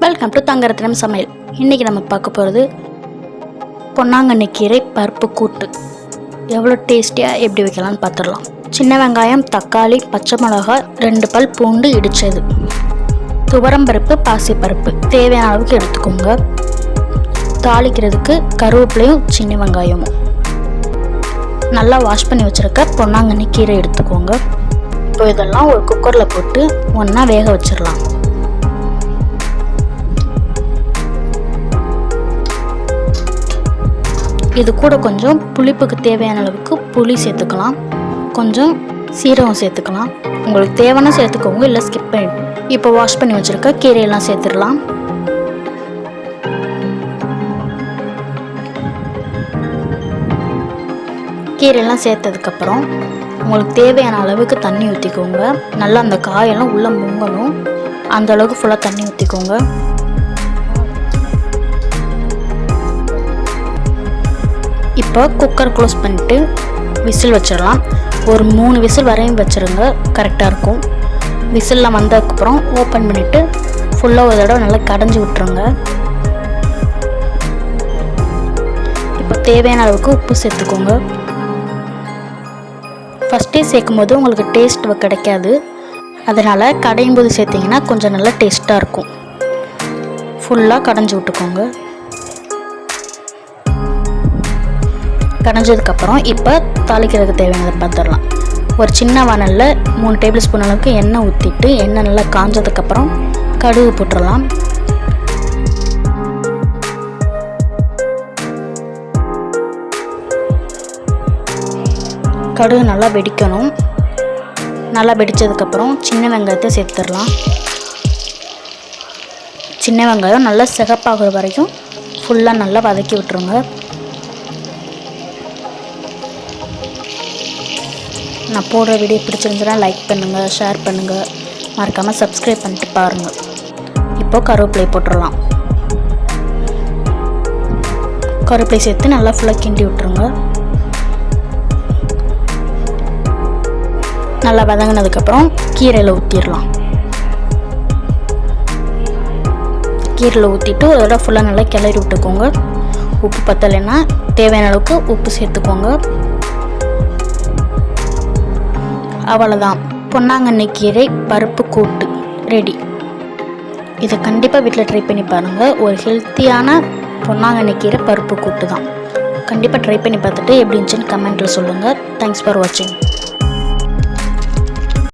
Welcome to Thangarathnam சமையல். இன்றைக்கி நம்ம பார்க்க போகிறது பொன்னாங்கண்ணி கீரை பருப்பு கூட்டு. எவ்வளோ டேஸ்டியாக எப்படி வைக்கலாம்னு பார்த்துடலாம். சின்ன வெங்காயம் தக்காளி பச்சை மிளகாய் ரெண்டு பல் பூண்டு இடித்தது துவரம்பருப்பு பாசிப்பருப்பு தேவையான அளவுக்கு எடுத்துக்கோங்க. தாளிக்கிறதுக்கு கருவேப்பிலையும் சின்ன வெங்காயமும். நல்லா வாஷ் பண்ணி வச்சுருக்க பொன்னாங்கண்ணி கீரை எடுத்துக்கோங்க. இப்போ இதெல்லாம் ஒரு குக்கரில் போட்டு ஒன்றா வேக வச்சிடலாம். இது கூட கொஞ்சம் புளிப்புக்கு தேவையான அளவுக்கு புளி சேர்த்துக்கலாம். கொஞ்சம் சீரகம் சேர்த்துக்கலாம். உங்களுக்கு தேவைன்னா சேர்த்துக்கோங்க இல்லை ஸ்கிப் பண்ணி இப்போ வாஷ் பண்ணி வச்சுருக்க கீரையெல்லாம் சேர்த்துடலாம். கீரையெல்லாம் சேர்த்ததுக்கப்புறம் உங்களுக்கு தேவையான அளவுக்கு தண்ணி ஊற்றிக்கோங்க நல்லா அந்த காயெல்லாம் உள்ளே முங்கணும். அந்த அளவுக்கு ஃபுல்லாக தண்ணி ஊற்றிக்கோங்க இப்போ குக்கர் க்ளோஸ் பண்ணிட்டு விசில் வச்சிடலாம். ஒரு மூணு விசில் வரையும் வச்சுருங்க. கரெக்டாக இருக்கும். விசிலில் வந்ததுக்கப்புறம் ஓப்பன் பண்ணிவிட்டு ஃபுல்லாக ஒரு தடவை நல்லா கடைஞ்சி விட்ருங்க இப்போ தேவையான அளவுக்கு உப்பு சேர்த்துக்கோங்க. ஃபஸ்ட்டே சேர்க்கும் போது உங்களுக்கு டேஸ்ட் கிடைக்காது. அதனால் கடையும் போது சேர்த்திங்கன்னா கொஞ்சம் நல்லா டேஸ்ட்டாக இருக்கும். ஃபுல்லாக கடைஞ்சி விட்டுக்கோங்க. கடைஞ்சதுக்கப்புறம் இப்போ தாளிக்கிறதுக்கு தேவையானதை பார்த்துடலாம். ஒரு சின்ன வானலில் மூணு டேபிள் ஸ்பூன் அளவுக்கு எண்ணெய் ஊற்றிட்டு எண்ணெய் நல்லா காஞ்சதுக்கப்புறம் கடுகு போட்டுடலாம். கடுகு நல்லா வெடிக்கணும். நல்லா வெடித்ததுக்கப்புறம் சின்ன வெங்காயத்தை சேர்த்துடலாம். சின்ன வெங்காயம் நல்லா சிகப்பாகிற வரைக்கும் ஃபுல்லாக நல்லா வதக்கி விட்டுருங்க. நான் போடுற வீடியோ பிடிச்சிருந்துச்சுன்னா லைக் பண்ணுங்கள் ஷேர் பண்ணுங்கள் மறக்காமல் சப்ஸ்கிரைப் பண்ணிட்டு பாருங்கள் இப்போது கருவேப்பிலை போட்டுடலாம். கருவேப்பிலை சேர்த்து நல்லா ஃபுல்லாக கிண்டி விட்டுருங்க. நல்லா வதங்கினதுக்கப்புறம் கீரையில் ஊற்றிடலாம் கீரையில் ஊற்றிட்டு ஒரு தடவை ஃபுல்லாக நல்லா கிளறி விட்டுக்கோங்க. உப்பு பத்தலைன்னா தேவையான அளவுக்கு உப்பு சேர்த்துக்கோங்க. அவ்வளோதான் பொன்னாங்கண்ணி கீரை பருப்பு கூட்டு. ரெடி இதை கண்டிப்பாக வீட்டில் ட்ரை பண்ணி பாருங்கள் ஒரு ஹெல்த்தியான பொன்னாங்கண்ணி கீரை பருப்பு கூட்டு தான் கண்டிப்பாக ட்ரை பண்ணி பார்த்துட்டு எப்படி இருந்துச்சுன்னு கமெண்ட்டில் சொல்லுங்கள் தேங்க்ஸ் ஃபார் வாட்சிங்